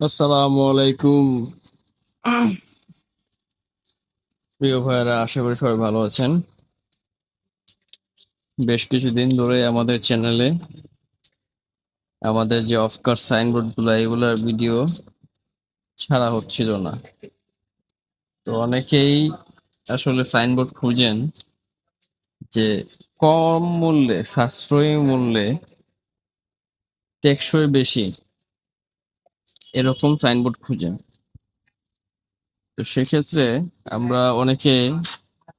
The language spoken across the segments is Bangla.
আসসালামু আলাইকুম প্রিয় ভাইয়েরা, আশা করি সবাই ভালো আছেন। বেশ কিছুদিন ধরে আমাদের চ্যানেলে আমাদের যে অফকার সাইনবোর্ডগুলো, এগুলোর ভিডিও ছাড়া হচ্ছিল না। তো অনেকেই আসলে সাইনবোর্ড খুঁজেন যে কম মূল্যে, সাশ্রয়ী মূল্যে, টেকসই বেশি এরকম সাইনবোর্ড খুঁজেন তো সেক্ষেত্রে আমরা অনেকে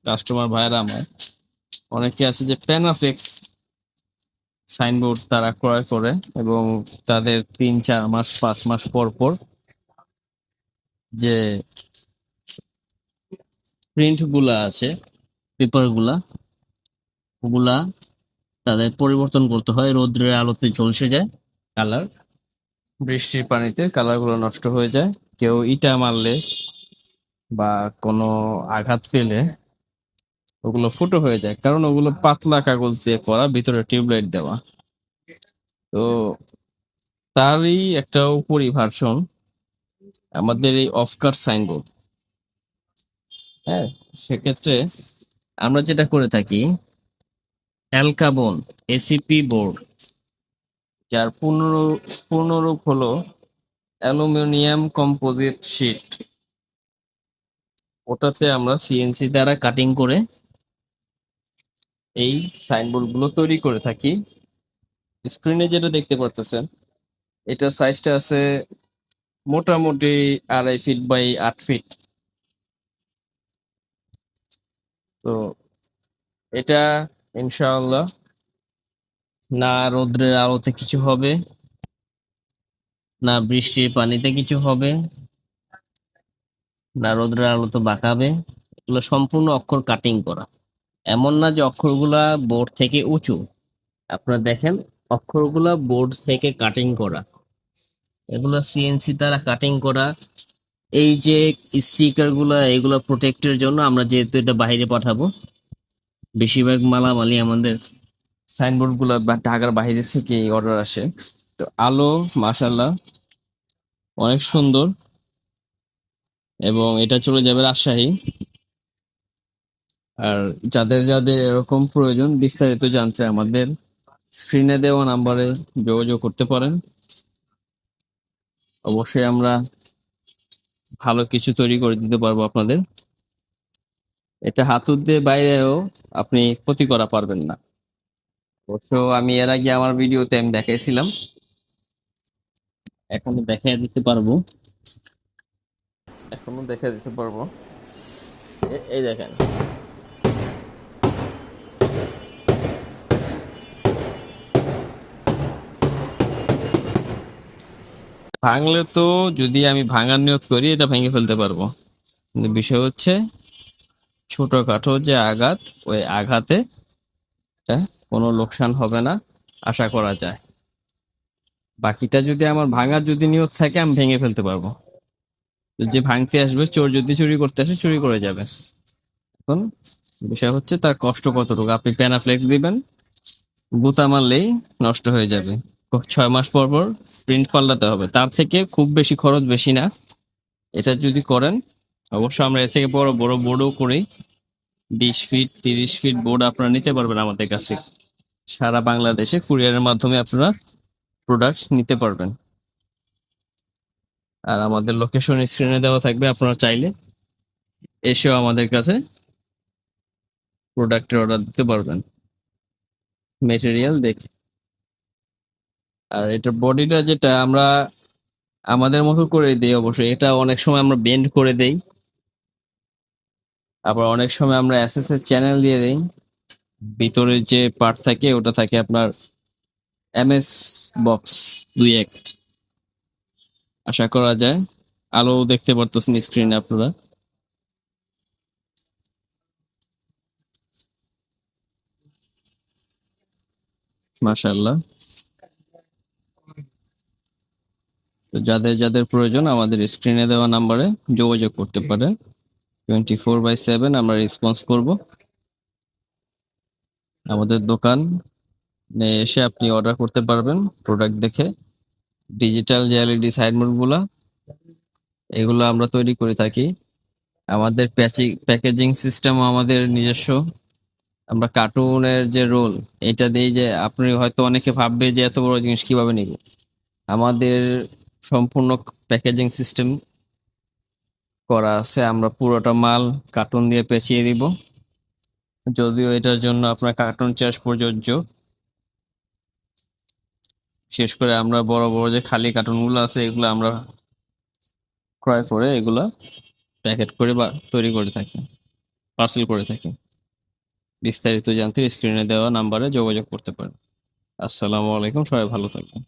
কাস্টমার ভাইয়েরা আমার, অনেকে আছে যে প্যানাফ্লেক্স সাইনবোর্ড তারা ক্রয় করে এবং তাদের তিন চার মাস, পাঁচ মাস পর পর যে প্রিন্টগুলা আছে পেপারগুলা ওগুলা তাদের পরিবর্তন করতে হয়। রোদ্রের আলোতে ঝলসে যায় কালার বৃষ্টির পানিতে কালারগুলো নষ্ট হয়ে যায়। কেউ ইটা মারলে বা কোনো আঘাত পেলে ওগুলো ফুটো হয়ে যায়। কারণ ওগুলো পাতলা কাগজ দিয়ে করা, ভিতরে টিউবলাইট দেওয়া। তো তারই একটা ভার্সন আমাদের এই অফকার সাইনবোর্ড। হ্যাঁ সেক্ষেত্রে আমরা যেটা করে থাকি, অ্যালকাবন, এসিপি বোর্ড যার পূর্ণ পূর্ণরূপ হলো অ্যালুমিনিয়াম কম্পোজিট শিট। ওটাতে আমরা সিএনসি দ্বারা কাটিং করে এই সাইনবোর্ডগুলো তৈরি করে থাকি। স্ক্রিনে যেটা দেখতে পারতেছেন এটার সাইজটা আছে মোটামুটি আড়াই ফিট বাই আট ফিট তো এটা ইনশাআল্লাহ না রৌদ্রের আলোতে কিছু হবে, না বৃষ্টির পানিতে কিছু হবে, না রোদ্রের আলোতে বাঁকাবে এগুলো সম্পূর্ণ অক্ষর কাটিং করা। এমন না যে অক্ষরগুলা বোর্ড থেকে উঁচু। আপনারা দেখেন, অক্ষরগুলা বোর্ড থেকে কাটিং করা। এগুলো সিএনসি দ্বারা কাটিং করা। এই যে স্টিকারগুলা, এগুলো প্রোটেক্টের জন্য আমরা যেহেতু এটা বাইরে পাঠাবো, বেশিরভাগ মালামালি আমাদের সাইনবোর্ডগুলা বা ঢাকার বাইরে থেকে এই অর্ডার আসে। তো আলো মাশাল্লাহ অনেক সুন্দর। এবং এটা চলে যাবে রাজশাহী। আর যাদের যাদের এরকম প্রয়োজন, বিস্তারিত জানতে আমাদের স্ক্রিনে দেওয়া নাম্বারে যোগাযোগ করতে পারেন। অবশ্যই আমরা ভালো কিছু তৈরি করে দিতে পারব আপনাদের। এটা হাতুর দিয়ে বাইরেও আপনি ক্ষতি করা পারবেন না। অবশ্য আমি এর আগে আমার ভিডিওতে আমি দেখাইছিলাম। এখনও দেখাই দিতে পারব। এখনও দেখা দিতে পারব। এই দেখেন। ভাঙলে তো যদি আমি ভাঙার নিয়ত করি এটা ভেঙে ফেলতে পারব। কিন্তু বিষয় হচ্ছে ছোটখাটো যে আঘাত ওই আঘাতে এটা কোনো লোকসান হবে না, আশা করা যায়। বাকিটা যদি আমার ভাঙার যদি নিয়ত থাকে, আমি ভেঙে ফেলতে পারব। যে ভাঙতে আসবে, চোর যদি চুরি করতে আসে, চুরি করে যাবে। এখন বিষয় হচ্ছে তার কষ্ট কতটুকু? আপনি প্যানাফ্লেক্স দিবেন গুতা মারলেই নষ্ট হয়ে যাবে। ছয় মাস পর পর প্রিন্ট পাল্টাতে হবে। তার থেকে খুব বেশি খরচ বেশি না। এটা যদি করেন, অবশ্য আমরা এর থেকে বড় বড় বোর্ডও করি। বিশ ফিট তিরিশ ফিট বোর্ড আপনারা নিতে পারবেন আমাদের কাছে। সারা বাংলাদেশে কুরিয়ারের মাধ্যমে আপনারা প্রোডাক্ট নিতে পারবেন। আর আমাদের লোকেশন স্ক্রিনে দেওয়া থাকবে আপনারা চাইলে। এসেও আমাদের কাছে প্রোডাক্টের অর্ডার দিতে পারবেন। মেটেরিয়াল দেখে। আর এটা বডিটা যেটা আমরা আমাদের মতো করে দিই অবশ্যই। এটা অনেক সময় আমরা বেন্ড করে দেই। আবার অনেক সময় আমরা এসএস এর চ্যানেল দিয়ে দিই। ভিতরের যে পার্ট থাকে, ওটা থাকে আপনার এমএস বক্স দুই এক। আশা করা যায়। আলো দেখতে পারতেছেন স্ক্রিনে আপনারা। মাশাআল্লাহ। তো যাদের যাদের প্রয়োজন আমাদের স্ক্রিনে দেওয়া নাম্বারে যোগাযোগ করতে পারে। টোয়েন্টি ফোর বাই সেভেন আমরা রেসপন্স করব। আমাদের দোকান এসে আপনি অর্ডার করতে পারবেন প্রোডাক্ট দেখে। ডিজিটাল যে এলইডি সাইনবোর্ডগুলো এগুলো আমরা তৈরি করে থাকি। আমাদের প্যাচিং প্যাকেজিং সিস্টেমও আমাদের নিজস্ব। আমরা কার্টুনের যে রোল এটা দিয়ে যে আপনি হয়তো অনেকে ভাববে যে এত বড় জিনিস কীভাবে নিব? আমাদের সম্পূর্ণ প্যাকেজিং সিস্টেম করা আছে, আমরা পুরোটা মাল কার্টুন দিয়ে পেঁচিয়ে দিব। যদিও এটার জন্য আপনার কার্টুন চার্জ প্রযোজ্য। শেষ করে আমরা বড় বড় যে খালি কার্টুনগুলো আছে, এগুলো আমরা ক্রয় করে এগুলা প্যাকেট করে বা তৈরি করে থাকি, পার্সেল করে থাকি। বিস্তারিত জানতে স্ক্রিনে দেওয়া নাম্বারে যোগাযোগ করতে পারেন। আসসালামু আলাইকুম, সবাই ভালো থাকবেন।